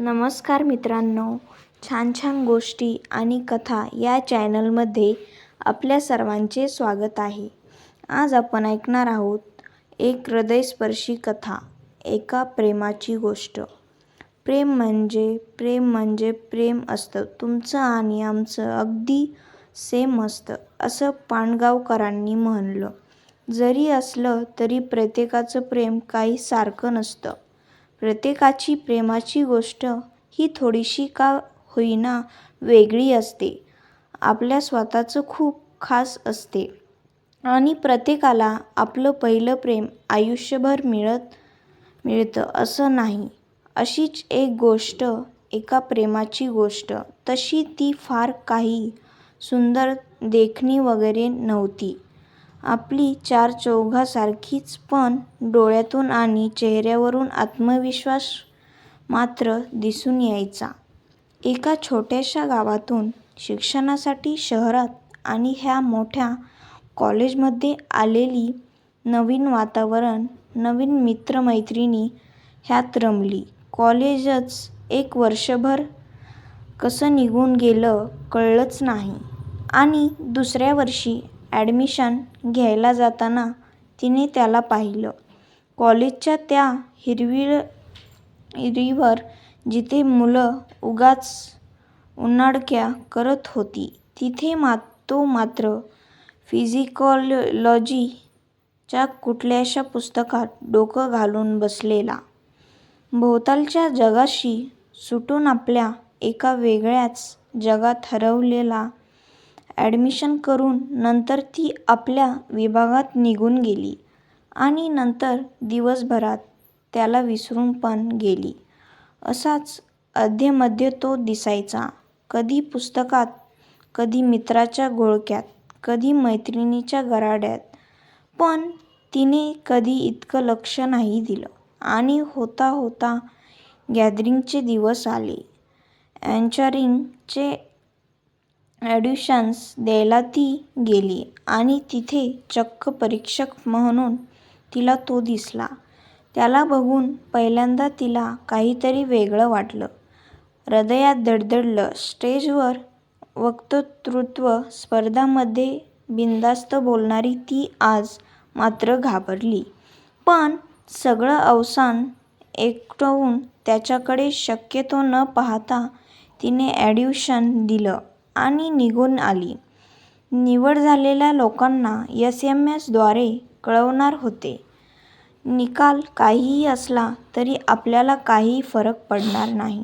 नमस्कार मित्रांनो. छान छान गोष्टी आणि कथा या चॅनलमध्ये आपल्या सर्वांचे स्वागत आहे. आज आपण ऐकणार आहोत एक हृदयस्पर्शी कथा एका प्रेमाची गोष्ट. प्रेम म्हणजे प्रेम म्हणजे प्रेम असतं. तुमचं आणि आमचं अगदी सेम असतं असं पाणगावकरांनी म्हणलं. जरी असलं तरी प्रत्येकाचं प्रेम काही सारखं नसतं. प्रत्येकाची प्रेमाची गोष्ट ही थोडीशी का होईना वेगळी असते. आपल्या स्वतःचं खूप खास असते. आणि प्रत्येकाला आपलं पहिलं प्रेम आयुष्यभर मिळत मिळतं असं नाही. अशीच एक गोष्ट एका प्रेमाची गोष्ट. तशी ती फार काही सुंदर देखणी वगैरे नव्हती. आपली चार चौघासारखीच पण डोळ्यातून आणि चेहऱ्यावरून आत्मविश्वास मात्र दिसून यायचा. एका छोट्याशा गावातून शिक्षणासाठी शहरात आणि ह्या मोठ्या कॉलेजमध्ये आलेली नवीन वातावरण नवीन मित्रमैत्रिणी ह्यात रमली. कॉलेजच एक वर्षभर कसं निघून गेलं कळलंच नाही. आणि दुसऱ्या वर्षी ॲडमिशन घ्यायला जाताना तिने त्याला पाहिलं. कॉलेजच्या त्या हिरवीवर जिथे मुलं उगाच उनाडक्या करत होती तिथे मा तो मात्र फिजिकॉलॉजीच्या कुठल्याशा पुस्तकात डोकं घालून बसलेला. भोवतालच्या जगाशी सुटून आपल्या एका वेगळ्याच जगात हरवलेला ॲडमिशन करून नंतर ती आपल्या विभागात निघून गेली आणि नंतर दिवसभरात त्याला विसरून पण गेली. असाच अध्येमध्ये तो दिसायचा. कधी पुस्तकात कधी मित्राच्या घोळक्यात कधी मैत्रिणीच्या गराड्यात. पण तिने कधी इतकं लक्ष नाही दिलं आणि होता होता गॅदरिंगचे दिवस आले. अँचरिंगचे ॲड्युशन्स द्यायला ती गेली आणि तिथे चक्क परीक्षक म्हणून तिला तो दिसला. त्याला बघून पहिल्यांदा तिला काहीतरी वेगळं वाटलं. हृदयात धडधडलं स्टेजवर वक्तृत्व स्पर्धामध्ये बिनधास्त बोलणारी ती आज मात्र घाबरली. पण सगळं अवसान एकटवून त्याच्याकडे शक्यतो न पाहता तिने ॲड्युशन दिलं. आणि निघून आली. निवड झालेल्या लोकांना एस एम एसद्वारे कळवणार होते. निकाल काहीही असला तरी आपल्याला काही फरक पडणार नाही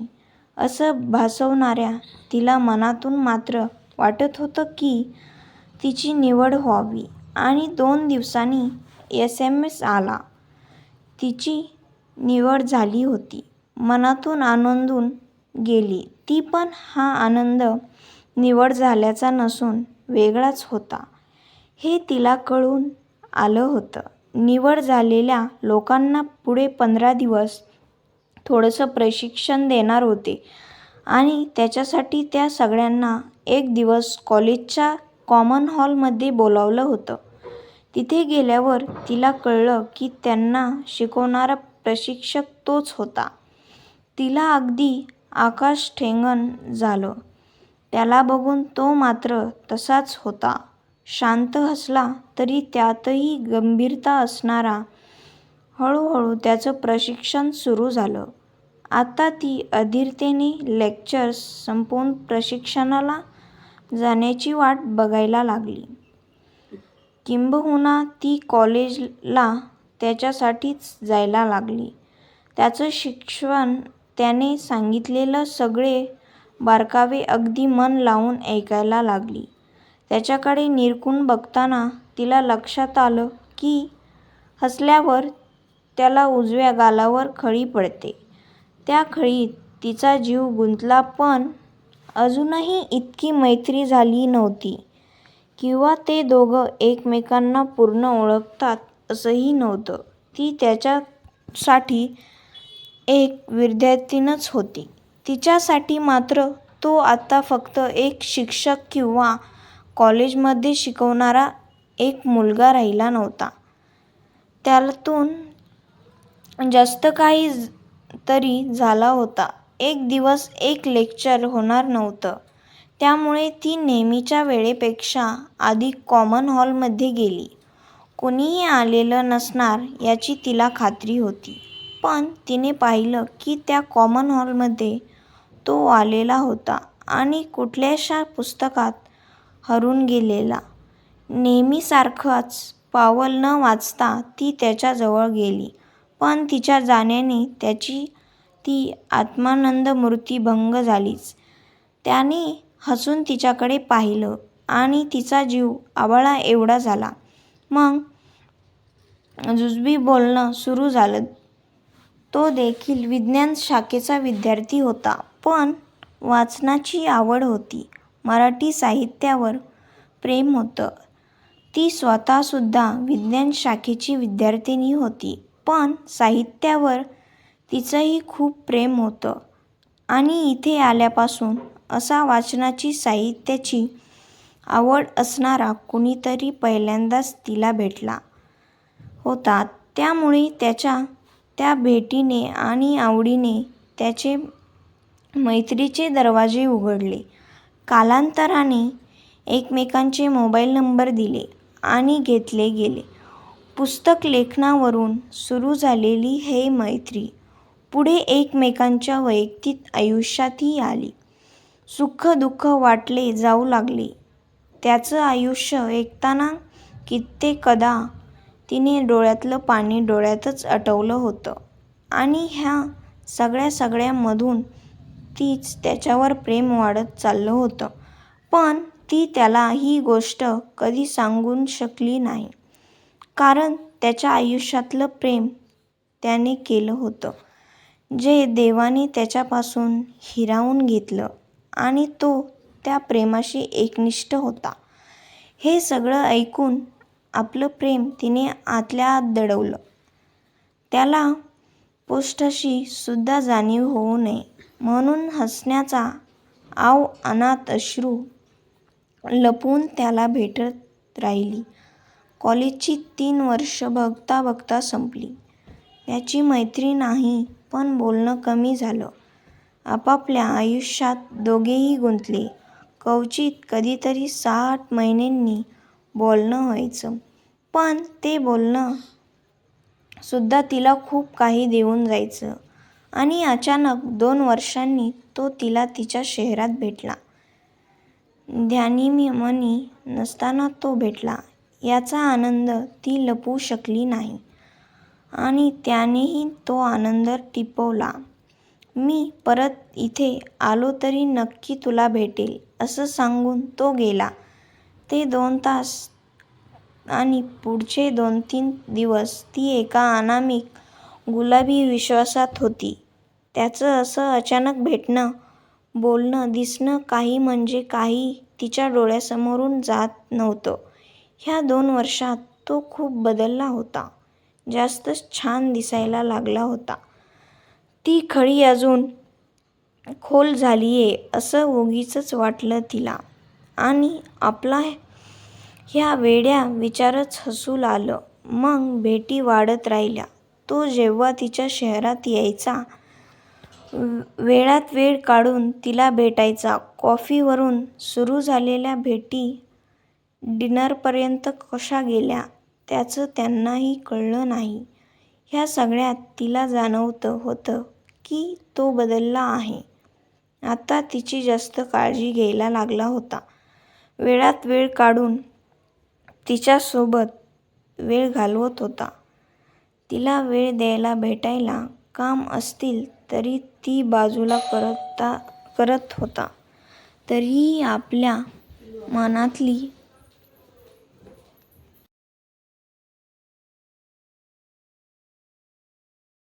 असं भासवणाऱ्या तिला मनातून मात्र वाटत होतं की तिची निवड व्हावी आणि दोन दिवसांनी एस एम एस आला. तिची निवड झाली होती. मनातून आनंदून गेली. ती पण हा आनंद निवड झाल्याचा नसून वेगळाच होता. हे तिला कळून आलं होतं. निवड झालेल्या लोकांना पुढे पंधरा दिवस थोडंसं प्रशिक्षण देणार होते आणि त्याच्यासाठी त्या सगळ्यांना एक दिवस कॉलेजच्या कॉमन हॉलमध्ये बोलावलं होतं. तिथे गेल्यावर तिला कळलं की त्यांना शिकवणारा प्रशिक्षक तोच होता. तिला अगदी आकाश ठेंगण झालं. त्याला बघून तो मात्र तसाच होता. शांत हसला तरी त्यातही गंभीरता असणारा. हळूहळू त्याचं प्रशिक्षण सुरू झालं. आता ती अधीरतेने लेक्चर्स संपवून प्रशिक्षणाला जाण्याची वाट बघायला लागली. किंबहुना ती कॉलेजला त्याच्यासाठीच जायला लागली. त्याचं शिक्षण त्याने सांगितलेलं सगळे बारकावे अगदी मन लावून ऐकायला लागली. त्याच्याकडे निरखून बघताना तिला लक्षात आलं की हसल्यावर त्याला उजव्या गालावर खळी पडते. त्या खळीत तिचा जीव गुंतला पण अजूनही इतकी मैत्री झाली नव्हती किंवा ते दोघं एकमेकांना पूर्ण ओळखतात असंही नव्हतं. ती त्याच्यासाठी एक विद्यार्थिनीच होती. तिच्यासाठी मात्र तो आता फक्त एक शिक्षक किंवा कॉलेजमध्ये शिकवणारा एक मुलगा राहिला नव्हता त्यातून जास्त काही तरी झाला होता एक दिवस एक लेक्चर होणार नव्हतं त्यामुळे ती नेहमीच्या वेळेपेक्षा आधी कॉमन हॉलमध्ये गेली. कुणीही आलेलं नसणार याची तिला खात्री होती. पण तिने पाहिलं की त्या कॉमन हॉलमध्ये तो आलेला होता आणि कुठल्याशा पुस्तकात हरून गेलेला. नेहमीसारखंच पावल न वाचता ती त्याच्याजवळ गेली. पण तिच्या जाण्याने त्याची ती आत्मानंद मूर्ती भंग झालीच. त्याने हसून तिच्याकडे पाहिलं आणि तिचा जीव आभाळाएवढा झाला. मग जुजबी बोलणं सुरू झालं. तो देखील विज्ञान शाखेचा विद्यार्थी होता. पण वाचनाची आवड होती. मराठी साहित्यावर प्रेम होतं. ती स्वतःसुद्धा विज्ञान शाखेची विद्यार्थिनी होती. पण साहित्यावर तिचंही खूप प्रेम होतं. आणि इथे आल्यापासून असा वाचनाची, साहित्याची आवड असणारा कुणीतरी पहिल्यांदाच तिला भेटला होता. त्यामुळे त्याच्या त्या भेटीने आणि आवडीने त्याचे मैत्रीचे दरवाजे उघडले. कालांतराने एकमेकांचे मोबाईल नंबर दिले आणि घेतले गेले. पुस्तक लेखनावरून सुरू झालेली हे मैत्री पुढे एकमेकांच्या वैयक्तिक आयुष्यातही आली. सुख-दुःख वाटले जाऊ लागले. त्याचं आयुष्य ऐकताना कित्येकदा तिने डोळ्यातलं पाणी डोळ्यातच अटवलं होतं आणि ह्या सगळ्या सगळ्यामधून तीच त्याच्यावर प्रेम वाढत चाललं होतं. पण ती त्याला ही गोष्ट कधी सांगून शकली नाही. कारण त्याच्या आयुष्यातलं प्रेम त्याने केलं होतं, जे देवाने त्याच्यापासून हिरावून घेतलं आणि तो त्या प्रेमाशी एकनिष्ठ होता. हे सगळं ऐकून आपलं प्रेम तिने आतल्या आत दडवलं. त्याला पोस्टाशी सुद्धा जाणीव होऊ नये म्हणून हसण्याचा आव अनाथ अश्रू लपवून त्याला भेटत राहिली. कॉलेजची तीन वर्षं बघता बघता संपली. त्याची मैत्री नाही पण बोलणं कमी झालं. आपापल्या आयुष्यात दोघेही गुंतले. क्वचित कधीतरी सहा-आठ महिन्यांनी बोलणं व्हायचं. पण ते बोलणं सुद्धा तिला खूप काही देऊन जायचं. आणि अचानक दोन वर्षांनी तो तिला तिच्या शहरात भेटला. ध्यानीमनी नसताना तो भेटला याचा आनंद ती लपवू शकली नाही आणि त्यानेही तो आनंद टिपवला. मी परत इथे आलो तरी नक्की तुला भेटेल असं सांगून तो गेला. ते दोन तास आणि पुढचे दोन-तीन दिवस ती एका अनामिक, गुलाबी विश्वासात होती. त्याचं असं अचानक भेटणं, बोलणं, दिसणं काही म्हणजे काही तिच्या डोळ्यासमोरून जात नव्हतं. ह्या दोन वर्षात तो खूप बदलला होता. जास्तच छान दिसायला लागला होता. ती खळी अजून खोल झालीये असं उगीचच वाटलं तिला आणि आपला ह्या वेड्या विचारच हसू आलं. मग भेटी वाढत राहिल्या. तो जेव्हा तिच्या शहरात यायचा, वेळात वेळ काढून तिला भेटायचा. कॉफीवरून सुरू झालेल्या भेटी डिनरपर्यंत कशा गेल्या त्याचं त्यांनाही कळलं नाही. ह्या सगळ्यात तिला जाणवतं होतं की तो बदलला आहे. आता तिची जास्त काळजी घ्यायला लागला होता. वेळात वेळ काढून तिच्यासोबत वेळ घालवत होता. तिला वेळ द्यायला भेटायला काम असतील तरी ती बाजूला करता करत होता. तरीही आपल्या मनातली